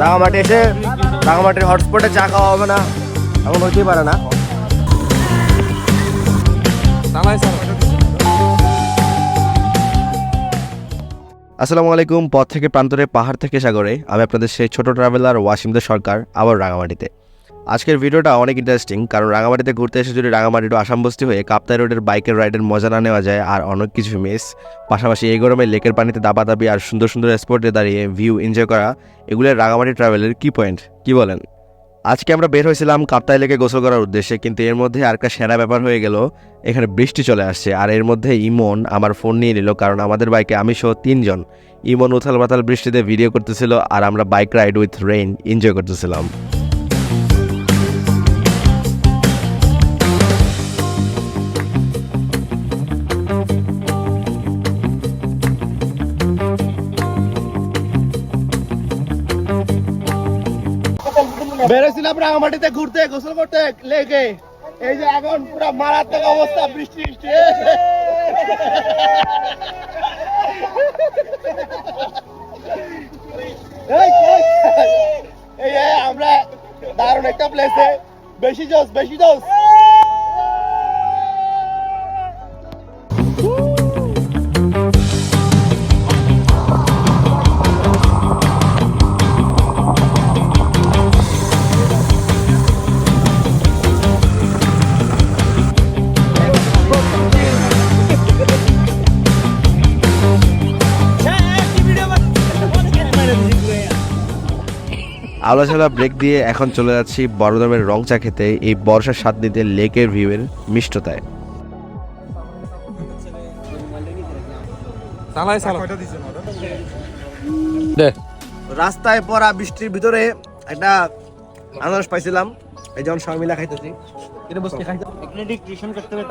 রাঙামাটি এসে রাঙামাটির হটস্পটে চা খাওয়া হবে না। এমন হইতেই পারে না। আসসালামু আলাইকুম, পথ থেকে প্রান্তরে, পাহাড় থেকে সাগরে। আমি আপনাদের সেই ছোট ট্রাভেলার ওয়াসিমদের সরকার আবার রাঙামাটিতে। আজকের ভিডিওটা অনেক ইন্টারেস্টিং কারণ রাঙামাটিতে ঘুরতে এসে যদি রাঙামাটি টু আসামবস্তি হয়ে কাপ্তাই রোডের বাইকের রাইডের মজা না নেওয়া যায় আর অনেক কিছু মিস পাশাপাশি এই গরমে লেকের পানিতে দাবাদাবি আর সুন্দর সুন্দর স্পটে দাঁড়িয়ে ভিউ এনজয় করা এগুলোর রাঙামাটি ট্রাভেলের কি পয়েন্ট কি বলেন? আজকে আমরা বের হয়েছিলাম কাপ্তাই লেকে গোসল করার উদ্দেশ্যে, কিন্তু এর মধ্যে আর একটা সেরা ব্যাপার হয়ে গেল, এখানে বৃষ্টি চলে আসছে আর এর মধ্যে ইমন আমার ফোন নিয়ে নিল, কারণ আমাদের বাইকে আমি সহ তিনজন। ইমন উথাল পাতাল বৃষ্টিতে ভিডিও করতেছিল আর আমরা bike ride with rain enjoy করতেছিলাম। বেরোছিলাম রাঙামাটিতে ঘুরতে গোসল করতে লেগে। এই যে এখন পুরো মারাত্মক অবস্থা বৃষ্টি বৃষ্টি। এই, আমরা দারুণ একটা প্লেসে বেশি জোস বেশি জোস আলোচনা ব্রেক দিয়ে এখন চলে যাচ্ছি বড়দমের রং চা খেতে এই বর্ষার স্বাদ নিতে লেকের ভিউয়ের মিষ্টতায়। রাস্তায় পড়া বৃষ্টির ভিতরে একটা আনারস পাইছিলাম এই যেমন সবাই মিলা খাইতেছি।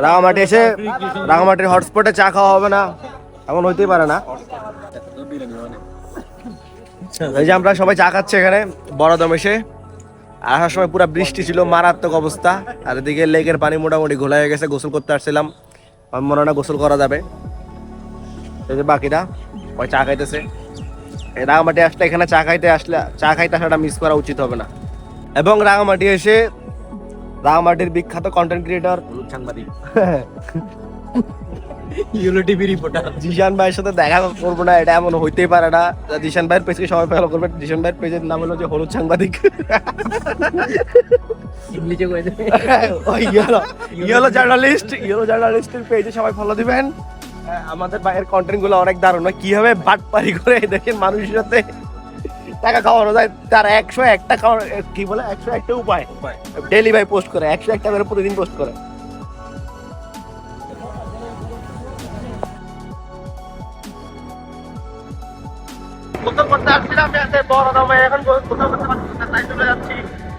রাঙামাটি এসে রাঙামাটির হটস্পটে চা খাওয়া হবে না এমন হইতেই পারে না। এই যে আমরা সবাই চা খাচ্ছি এখানে, বড়দম এসে। আসার সময় পুরো বৃষ্টি ছিল, মারাত্মক অবস্থা। আর এদিকে লেকের পানি মোটামুটি ঘোলা হয়ে গেছে, গোসল করতে আসছিলাম। মনে না গোসল করা যাবে। এই যে বাকিরা ওই চা খাইতেছে। রাঙামাটি আসলে, এখানে চা খাইতে আসলে, চা খাইতে আসাটা মিস করা উচিত হবে না। এবং রাঙামাটি এসে, রাঙামাটির বিখ্যাত কন্টেন্ট ক্রিয়েটর সাংবাদিক ইউলো টিভি রিপোর্টার জিশান ভাইয়ের সাথে দেখা করব না এটা এমন হইতেই পারে না। জিশান ভাইয়ের পেজকে সবাই ফলো করবে। জিশান ভাইয়ের পেজের নাম হলো যে হলুদ সাংবাদিক। ইংলিশে কই দে ইয়েলো। ইয়েলো জার্নালিস্ট ইয়েলো জার্নালিস্টের পেজে সবাই ফলো দিবেন। আমাদের ভাইয়ের কন্টেন্টগুলো অনেক দারুণ। কীভাবে বাটপারি করে দেখেন মানুষের সাথে। টাকা খাওয়ানো যায় তার একশো একটা কি বলে? একশো একটা উপায়। ডেলি ভাই পোস্ট করে একশো একটা করে প্রতিদিন পোস্ট করে। গোসল করতে আসছিলাম যাতে বড় দাম এখন গোসল করতে পারছি না তাই চলে যাচ্ছি।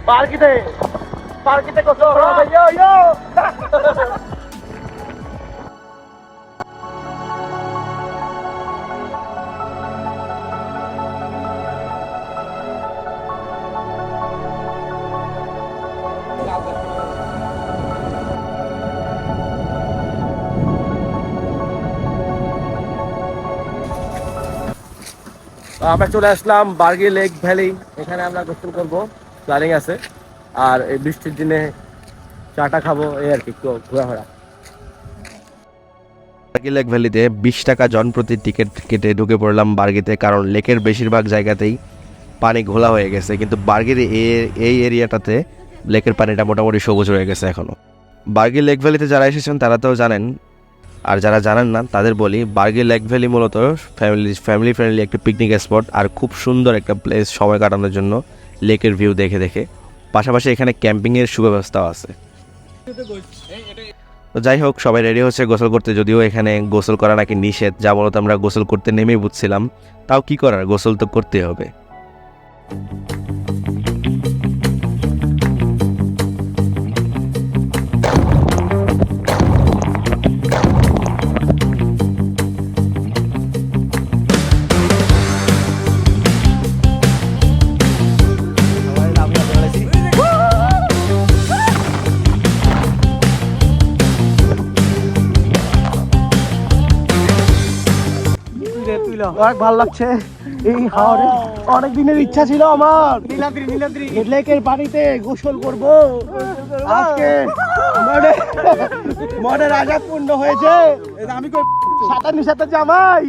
পার্কিতে পার্কিতে গোসল আমরা চলে আসলাম বার্গি লেক ভ্যালি। এখানে আমরা গোসল করব। প্ল্যানিং আছে। আর এই বৃষ্টির দিনে চাটা খাব, এই আর কি ঘোরাফেরা। বার্গি লেক ভ্যালিতে বিশ টাকা জন প্রতি টিকিট কেটে ঢুকে পড়লাম বার্গিতে, কারণ লেকের বেশিরভাগ জায়গাতেই পানি ঘোলা হয়ে গেছে। কিন্তু বার্গির এই এরিয়াটাতে লেকের পানিটা মোটামুটি সবুজ হয়ে গেছে এখনও বার্গি লেক ভ্যালিতে যারা এসেছেন, তারা তো জানেন আর যারা জানেন না, তাদের বলি বার্গি লেক ভ্যালি মূলত ফ্যামিলি ফ্যামিলি ফ্রেন্ডলি একটা পিকনিক স্পট আর খুব সুন্দর একটা প্লেস সময় কাটানোর জন্য লেকের ভিউ দেখে দেখে। পাশাপাশি এখানে ক্যাম্পিংয়ের সুব্যবস্থাও আছে। তো যাই হোক, সবাই রেডি হচ্ছে গোসল করতে, যদিও এখানে গোসল করা নাকি নিষেধ, যা মূলত আমরা গোসল করতে নেমেই বুঝছিলাম। তাও কি করার? গোসল তো করতে হবে। রে অনেক ভালো লাগছে। এই হাওরে অনেক দিনের ইচ্ছা ছিল আমার। নীলাদ্রি নীলাদ্রি। লেকের পানিতে গোসল করব। আজকে মনে মনের আঘাত পূর্ণ হয়েছে। আমি সাঁতার নিশাতে জামাই।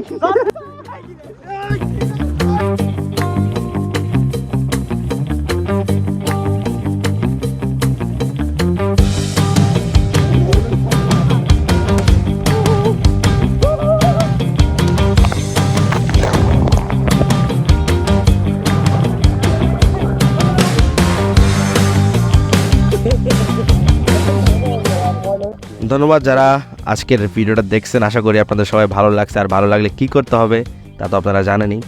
ধন্যবাদ যারা আজকের ভিডিওটা দেখছেন। আশা করি আপনাদের সবাই ভালো লাগছে। আর ভালো লাগলে কি করতে হবে তা তো আপনারা জানেনই।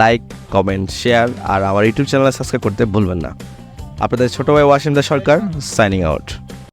লাইক কমেন্ট শেয়ার আর আমার ইউটিউব চ্যানেলে সাবস্ক্রাইব করতে ভুলবেন না। আপনাদের ছোটো ভাই ওয়াসিমদা সরকার সাইনিং আউট